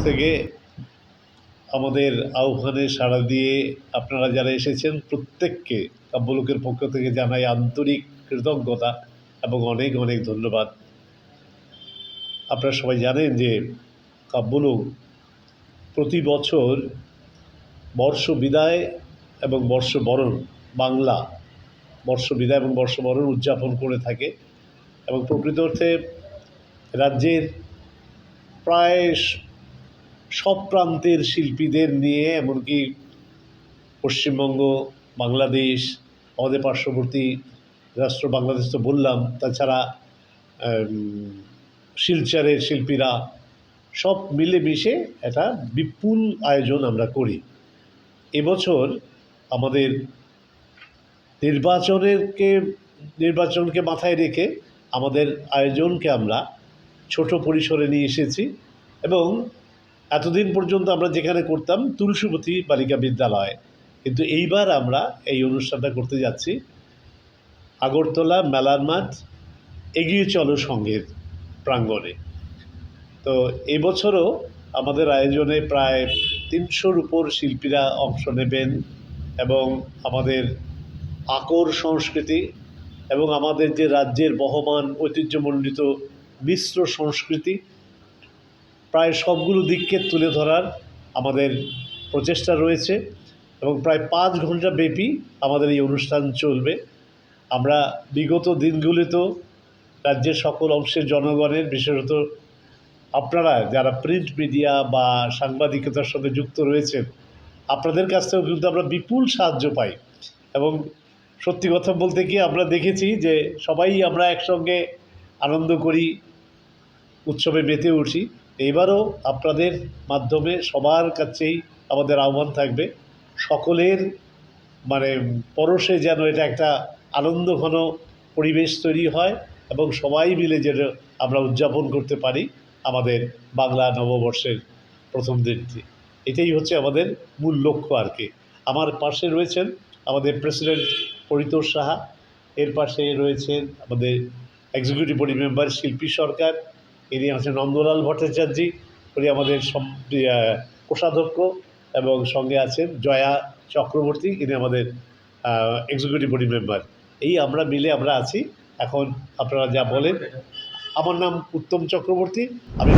থেকে আমাদের আহ্বানে সাড়া দিয়ে আপনারা যারা এসেছেন, প্রত্যেককে কাব্যলোকের পক্ষ থেকে জানাই আন্তরিক কৃতজ্ঞতা এবং অনেক অনেক ধন্যবাদ। আপনারা সবাই জানেন যে কাব্যলোক প্রতি বছর বর্ষ বিদায় এবং বর্ষ বরণ, বাংলা বর্ষ বিদায় এবং বর্ষ বরণ উদযাপন করে থাকে এবং প্রকৃত অর্থে রাজ্যের প্রায় সব প্রান্তের শিল্পীদের নিয়ে, এমনকি পশ্চিমবঙ্গ, বাংলাদেশ, আমাদের পার্শ্ববর্তী রাষ্ট্র বাংলাদেশ তো বললাম, তাছাড়া শিলচরের শিল্পীরা সব মিলেমিশে একটা বিপুল আয়োজন আমরা করি। এবছর আমাদের নির্বাচনেরকে, নির্বাচনকে মাথায় রেখে আমাদের আয়োজনকে আমরা ছোট পরিসরে নিয়ে এসেছি এবং এতদিন পর্যন্ত আমরা যেখানে করতাম তুলসীবতী বালিকা বিদ্যালয়। কিন্তু এইবার আমরা এই অনুষ্ঠানটা করতে যাচ্ছি। আগরতলা মেলার মাঠ, এগিয়ে চলো সঙ্গের প্রাঙ্গণে। তো এবছরও আমাদের আয়োজনে প্রায় তিনশোর উপর শিল্পীরা অংশ নেবেন এবং আমাদের আকর সংস্কৃতি এবং আমাদের যে রাজ্যের বহমান ঐতিহ্যমণ্ডিত মিশ্র সংস্কৃতি প্রায় সবগুলো দিককে তুলে ধরার আমাদের প্রচেষ্টা রয়েছে এবং প্রায় পাঁচ ঘণ্টা ব্যাপী আমাদের এই অনুষ্ঠান চলবে। আমরা বিগত দিনগুলিতেও রাজ্যের সকল অংশের জনগণের, বিশেষত আপনারা যারা প্রিন্ট মিডিয়া বা সাংবাদিকতার সঙ্গে যুক্ত রয়েছেন, আপনাদের কাছ থেকেও কিন্তু আমরা বিপুল সাহায্য পাই এবং সত্যি কথা বলতে কি আমরা দেখেছি যে সবাই আমরা একসঙ্গে আনন্দ করি, উৎসবে মেতে উঠি। এবারও আপনাদের মাধ্যমে সবার কাছেই আমাদের আহ্বান থাকবে। সকলের মানে পরশে যেন এটা একটা আনন্দ ঘন পরিবেশ তৈরি হয় এবং সবাই মিলে যেন আমরা উদযাপন করতে পারি আমাদের বাংলা নববর্ষের প্রথম দিনটি। এটাই হচ্ছে আমাদের মূল লক্ষ্য আর কি। আমার পাশে রয়েছেন আমাদের প্রেসিডেন্ট পরিতোষ সাহা, এর পাশে রয়েছেন আমাদের এক্সিকিউটিভ বডি মেম্বার শিল্পী সরকার ইনি আছেন নন্দলাল ভট্টাচার্যী, উনি আমাদের কোষাধ্যক্ষ এবং সঙ্গে আছেন জয়া চক্রবর্তী, ইনি আমাদের এক্সিকিউটিভ বডি মেম্বার এই আমরা মিলে আমরা আছি। এখন আপনারা যা বলেন। আমার নাম উত্তম চক্রবর্তী, আমি